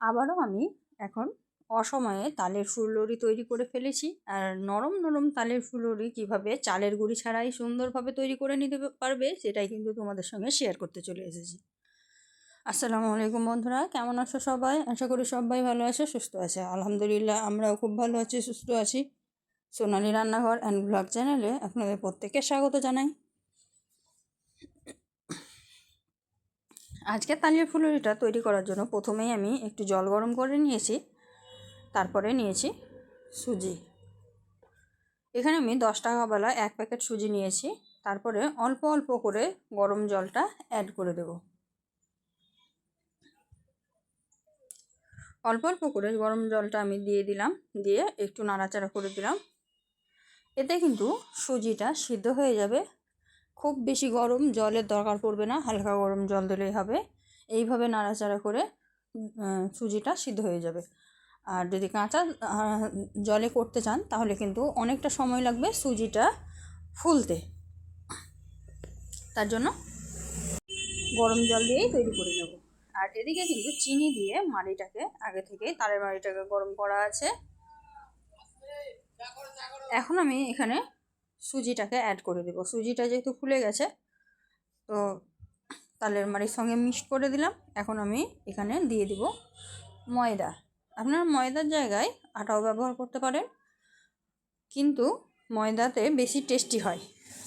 আবারও আমি এখন অসময়ে তালের ফুলরি তৈরি করে ফেলেছি। আর নরম নরম তালের ফুলরি কীভাবে চালের গুঁড়ি ছাড়াই সুন্দরভাবে তৈরি করে নিতে পারবে সেটাই কিন্তু তোমাদের সঙ্গে শেয়ার করতে চলে এসেছি। আসসালামু আলাইকুম বন্ধুরা, কেমন আছো সবাই? আশা করি সবাই ভালো আছে, সুস্থ আছে। আলহামদুলিল্লাহ আমরাও খুব ভালো আছি, সুস্থ আছি। সোনালি রান্নাঘর অ্যান্ড ব্লগ চ্যানেলে আপনাদের প্রত্যেককে স্বাগত জানাই। আজকে তালের ফুলুরিটা তৈরি করার জন্য প্রথমেই আমি একটু জল গরম করে নিয়েছি, তারপরে নিয়েছি সুজি। এখানে আমি দশ টাকাওয়ালা এক প্যাকেট সুজি নিয়েছি, তারপরে অল্প অল্প করে গরম জলটা অ্যাড করে দেব। অল্প অল্প করে গরম জলটা আমি দিয়ে দিলাম, দিয়ে একটু নাড়াচাড়া করে দিলাম। এতে কিন্তু সুজিটা সিদ্ধ হয়ে যাবে খুব বেশি গরম জলের দরকার পড়বে না, হালকা গরম জল দিলেই হবে। এইভাবে নাড়াচাড়া করে সুজিটা সিদ্ধ হয়ে যাবে। আর যদি কাঁচা জলে করতে চান, তাহলে কিন্তু অনেকটা সময় লাগবে সুজিটা ফুলতে। তার জন্য গরম জল দিয়েই তৈরি করে নেব। আর এদিকে কিন্তু চিনি দিয়ে মাড়িটাকে, আগে থেকেই তারের মাড়িটাকে গরম করা আছে। এখন আমি এখানে সুজিটাকে অ্যাড করে দেবো। সুজিটা যেহেতু ফুলে গেছে, তো তালের মাড়ির সঙ্গে মিক্সড করে দিলাম। এখন আমি এখানে দিয়ে দিব ময়দা। আপনার ময়দার জায়গায় আটাও ব্যবহার করতে পারেন, কিন্তু ময়দাতে বেশি টেস্টি হয়।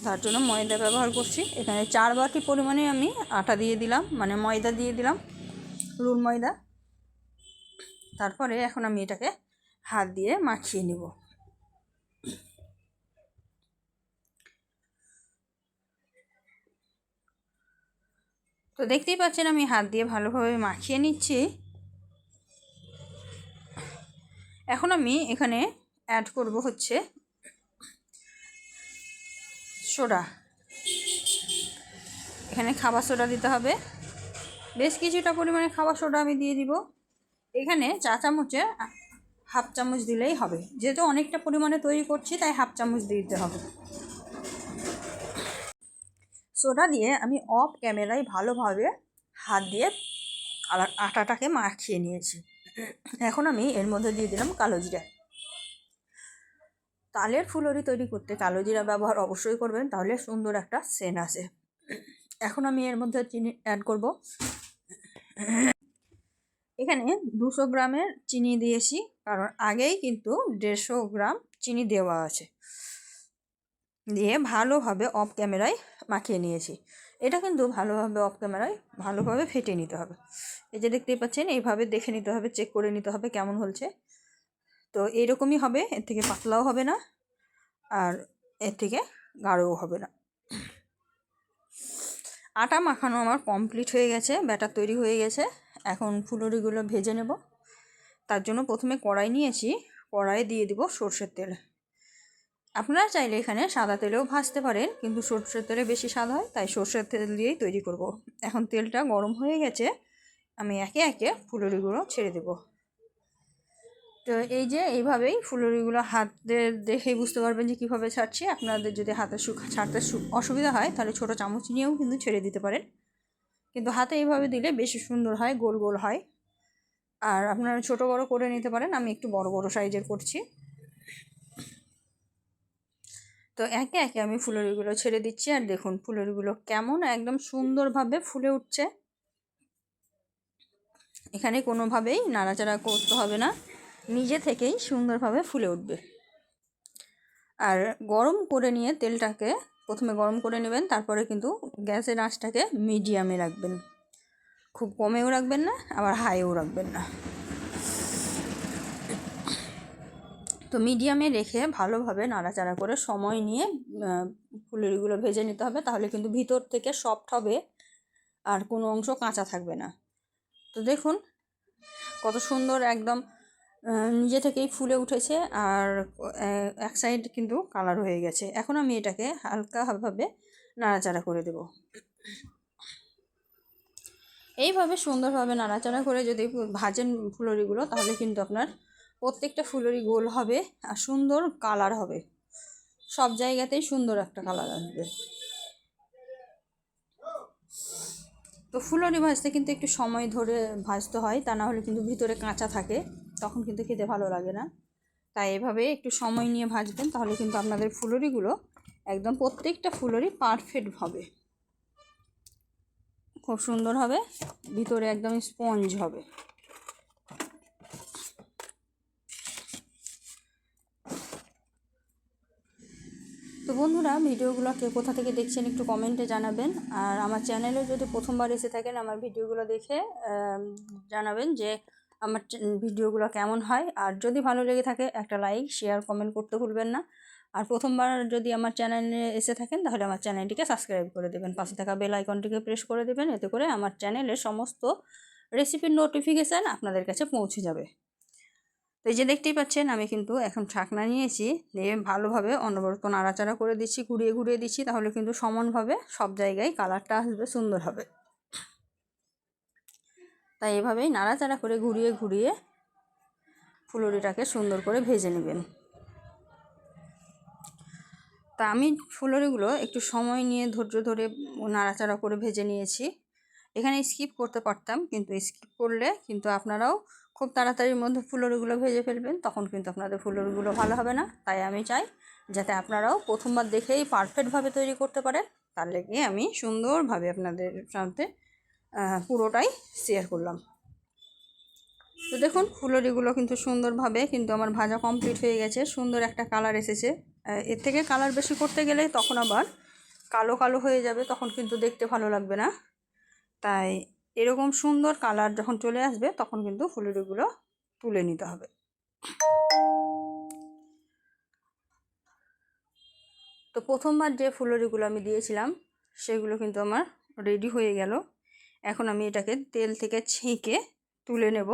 তার জন্য ময়দা ব্যবহার করছি। এখানে চার বাটি পরিমাণে আমি আটা দিয়ে দিলাম মানে ময়দা দিয়ে দিলাম, রুল ময়দা। তারপরে এখন আমি এটাকে হাত দিয়ে মাখিয়ে নিব। তো দেখতেই পাচ্ছেন আমি হাত দিয়ে ভালোভাবে মাখিয়ে নিচ্ছি। এখন আমি এখানে অ্যাড করব হচ্ছে সোডা এখানে খাবার সোডা দিতে হবে। বেশ কিছুটা পরিমাণে খাবার সোডা আমি দিয়ে দিব। এখানে চা চামচে হাফ চামচ দিলেই হবে। যেহেতু অনেকটা পরিমাণে তৈরি করছি, তাই হাফ চামচ দিতে হবে। সোডা দিয়ে আমি অফ ক্যামেরায় ভালোভাবে হাত দিয়ে আটাটাকে মাখিয়ে নিয়েছি। এখন আমি এর মধ্যে দিয়ে দিলাম কালো জিরা। তালের ফুলরি তৈরি করতে কালো জিরা ব্যবহার অবশ্যই করবেন, তাহলে সুন্দর একটা সেন আসে। এখন আমি এর মধ্যে চিনি অ্যাড করব। এখানে দুশো গ্রামের চিনি দিয়েছি, কারণ আগেই কিন্তু দেড়শো গ্রাম চিনি দেওয়া আছে। দিয়ে ভালোভাবে অফ ক্যামেরায় মাখিয়ে নিয়েছি। এটা কিন্তু ভালোভাবে অফ ক্যামেরায় ভালোভাবে ফেটে নিতে হবে। এই যে দেখতেই পাচ্ছেন, এইভাবে দেখে নিতে হবে চেক করে নিতে হবে কেমন হচ্ছে তো এইরকমই হবে, এর থেকে পাতলাও হবে না, আর এর থেকে গাঢ়ও হবে না। আটা মাখানো আমার কমপ্লিট হয়ে গেছে, ব্যাটার তৈরি হয়ে গেছে। এখন ফুলুরিগুলো ভেজে নেব। তার জন্য প্রথমে কড়াই নিয়েছি, কড়াইয়ে দিয়ে দিব সর্ষের তেল। আপনারা চাইলে এখানে সাদা তেলেও ভাজতে পারেন, কিন্তু সর্ষের তেলে বেশি স্বাদ হয়, তাই সর্ষের তেল দিয়েই তৈরি করব। এখন তেলটা গরম হয়ে গেছে, আমি একে একে ফুলুরিগুলো ছেড়ে দেব। তো এই যে এইভাবেই ফুলুরিগুলো হাতে দেখেই বুঝতে পারবেন যে কীভাবে ছাড়ছি। আপনাদের যদি হাতে ছাড়তে অসুবিধা হয়, তাহলে ছোটো চামচ নিয়েও কিন্তু ছেড়ে দিতে পারেন। কিন্তু হাতে এইভাবে দিলে বেশি সুন্দর হয়, গোল গোল হয়। আর আপনারা ছোট বড় করে নিতে পারেন, আমি একটু বড় বড় সাইজের করছি। তো একে একে আমি ফুলরিগুলো ছেড়ে দিচ্ছি আর দেখুন ফুলরিগুলো কেমন একদম সুন্দরভাবে ফুলে উঠছে। এখানে কোনোভাবেই নাড়াচাড়া করতে হবে না, নিজে থেকেই সুন্দরভাবে ফুলে উঠবে। আর গরম করে নিয়ে তেলটাকে প্রথমে গরম করে নেবেন, তারপরে কিন্তু গ্যাসের আঁচটাকে মিডিয়ামে রাখবেন। খুব কমেও রাখবেন না, আবার হাইও রাখবেন না। তো মিডিয়ামে রেখে ভালোভাবে নাড়াচাড়া করে সময় নিয়ে ফুলুরিগুলো ভেজে নিতে হবে। তাহলে কিন্তু ভিতর থেকে সফট হবে আর কোনো অংশ কাঁচা থাকবে না। তো দেখুন কত সুন্দর একদম নিজে থেকেই ফুলে উঠেছে আর এক সাইড কিন্তু কালার হয়ে গেছে। এখন আমি এটাকে হালকাভাবে নাড়াচাড়া করে দেব। এইভাবে সুন্দরভাবে নাড়াচাড়া করে যদি ভাজেন ফুলরিগুলো, তাহলে কিন্তু আপনার প্রত্যেকটা ফুলেরই গোল হবে আর সুন্দর কালার হবে। সব জায়গাতেই সুন্দর একটা কালার আসবে। তো ফুলরি ভাজতে কিন্তু একটু সময় ধরে ভাজতে হয়, তা না হলে কিন্তু ভিতরে কাঁচা থাকে, তখন কিন্তু খেতে ভালো লাগে না। তাই এভাবে একটু সময় নিয়ে ভাজবেন, তাহলে কিন্তু আপনাদের ফুলরিগুলো একদম প্রত্যেকটা ফুলরি পারফেক্ট হবে। খুব সুন্দর হবে, ভিতরে একদম স্পঞ্জ হবে। তো বন্ধুরা, ভিডিওগুলো কে কোথা থেকে দেখছেন একটু কমেন্টে জানাবেন। আর আমার চ্যানেলে যদি প্রথমবার এসে থাকেন আমার ভিডিওগুলো দেখে জানাবেন যে আমার ভিডিওগুলো কেমন হয়। আর যদি ভালো লেগে থাকে, একটা লাইক শেয়ার কমেন্ট করতে ভুলবেন না। আর প্রথমবার যদি আমার চ্যানেলে এসে থাকেন, তাহলে আমার চ্যানেলটিকে সাবস্ক্রাইব করে দেবেন। পাশে থাকা বেল আইকনটিকে প্রেস করে দেবেন, এতে করে আমার চ্যানেলের সমস্ত রেসিপির নোটিফিকেশান আপনাদের কাছে পৌঁছে যাবে। তো এই যে দেখতেই পাচ্ছেন, আমি কিন্তু এখন ঢাকনা নিয়েছি, নিয়ে ভালোভাবে অনবরত নাড়াচাড়া করে দিচ্ছি, ঘুরিয়ে ঘুরিয়ে দিচ্ছি, তাহলে কিন্তু সমানভাবে সব জায়গায় কালারটা আসবে সুন্দর হবে। তাই এভাবেই নাড়াচাড়া করে ঘুরিয়ে ঘুরিয়ে ফুলুরিটাকে সুন্দর করে ভেজে নেবেন। তা আমি ফুলরিগুলো একটু সময় নিয়ে ধৈর্য ধরে নাড়াচাড়া করে ভেজে নিয়েছি। এখানে স্কিপ করতে পারতাম, কিন্তু স্কিপ করলে কিন্তু আপনারাও খুব তাড়াতাড়ির মধ্যে ফুলরিগুলো ভেজে ফেলবেন, তখন কিন্তু আপনাদের ফুলরিগুলো ভালো হবে না। তাই আমি চাই যাতে আপনারাও প্রথমবার দেখেই পারফেক্টভাবে তৈরি করতে পারেন। তার লেগে আমি সুন্দরভাবে আপনাদের সাথে পুরোটাই শেয়ার করলাম। তো দেখুন, ফুলরিগুলো কিন্তু সুন্দরভাবে কিন্তু আমার ভাজা কমপ্লিট হয়ে গেছে। সুন্দর একটা কালার এসেছে। এর থেকে কালার বেশি করতে গেলে তখন আবার কালো কালো হয়ে যাবে, তখন কিন্তু দেখতে ভালো লাগবে না। তাই এরকম সুন্দর কালার যখন চলে আসবে, তখন কিন্তু ফুলুরিগুলো তুলে নিতে হবে। তো প্রথমবার যে ফুলুরিগুলো আমি দিয়েছিলাম, সেগুলো কিন্তু আমার রেডি হয়ে গেল। এখন আমি এটাকে তেল থেকে ছেঁকে তুলে নেব।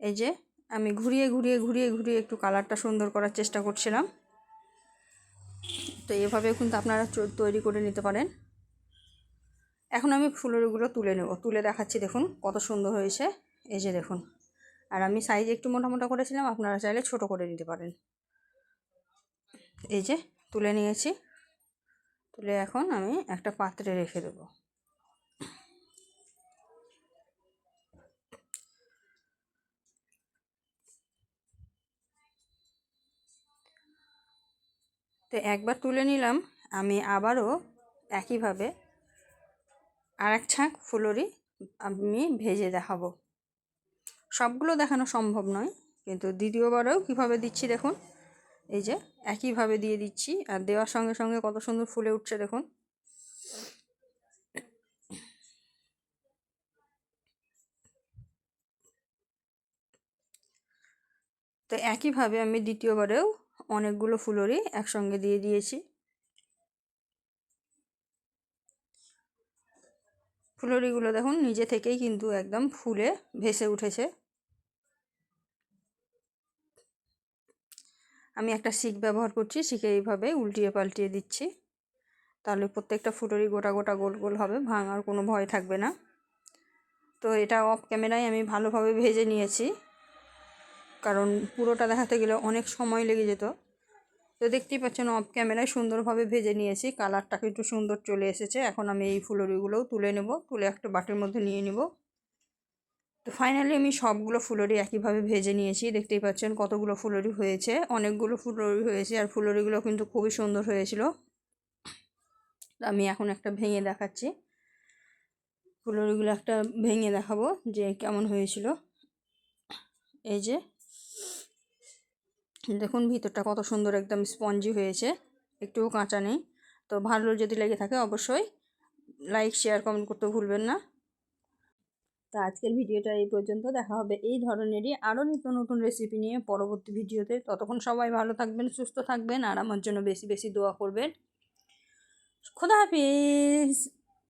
এই যে, আমি ঘুরিয়ে ঘুরিয়ে ঘুরিয়ে ঘুরিয়ে একটু কালারটা সুন্দর করার চেষ্টা করছিলাম। তো এভাবেও কিন্তু আপনারা তৈরি করে নিতে পারেন। এখন আমি ফুলেরগুলো তুলে নেব। তুলে দেখাচ্ছি, দেখুন কত সুন্দর হয়েছে। এই যে দেখুন। আর আমি সাইজ একটু মোটা মোটা করেছিলাম, আপনারা চাইলে ছোট করে নিতে পারেন। এই যে তুলে নিয়েছি। তুলে এখন আমি একটা পাত্রে রেখে দেব। তো একবার তুলে নিলাম, আমি আবারও একইভাবে আর এক ছাঁক ফুলরি আমি ভেজে দেখাবো। সবগুলো দেখানো সম্ভব নয়, কিন্তু দ্বিতীয়বারেও কীভাবে দিচ্ছি দেখুন। এই যে, একইভাবে দিয়ে দিচ্ছি, আর দেওয়ার সঙ্গে সঙ্গে কত সুন্দর ফুলে উঠছে দেখুন। তো একইভাবে আমি দ্বিতীয়বারেও অনেকগুলো ফুলরি একসঙ্গে দিয়ে দিয়েছি। ফুলরিগুলো দেখুন, নিজে থেকেই কিন্তু একদম ফুলে ভেসে উঠেছে। আমি একটা শিক ব্যবহার করছি শিখে এইভাবে উল্টিয়ে পাল্টিয়ে দিচ্ছি। তাহলে প্রত্যেকটা ফুলরি গোটা গোটা গোল গোল হবে, ভাঙার কোনো ভয় থাকবে না। তো এটা অফ ক্যামেরায় আমি ভালোভাবে ভেজে নিয়েছি। কারণ পুরোটা দেখাতে গেলে অনেক সময় লেগে যেত। তো দেখতেই পাচ্ছেন অফ ক্যামেরায় সুন্দরভাবে ভেজে নিয়েছি। কালারটা কিন্তু সুন্দর চলে এসেছে। এখন আমি এই ফুলরিগুলোও তুলে নেব। তুলে একটা বাটির মধ্যে নিয়ে নেব। তো ফাইনালি আমি সবগুলো ফুলরি একইভাবে ভেজে নিয়েছি। দেখতেই পাচ্ছেন কতগুলো ফুলরি হয়েছে। অনেকগুলো ফুলরি হয়েছে আর ফুলরিগুলো কিন্তু খুবই সুন্দর হয়েছিল। আমি এখন একটা ভেঙে দেখাচ্ছি। ফুলরিগুলো একটা ভেঙে দেখাবো যে কেমন হয়েছিল। এই যে দেখুন ভিতরটা কত সুন্দর একদম স্পঞ্জি হয়েছে, একটুও কাঁচা নেই। তো ভালো যদি লেগে থাকে অবশ্যই লাইক শেয়ার কমেন্ট করতে ভুলবেন না। তো আজকের ভিডিওটা এই পর্যন্ত, দেখা হবে এই ধরনেরই আরও নিত্য নতুন রেসিপি নিয়ে পরবর্তী ভিডিওতে। ততক্ষণ সবাই ভালো থাকবেন, সুস্থ থাকবেন আর আমার জন্য বেশি বেশি দোয়া করবেন। খোদা হাফিজ!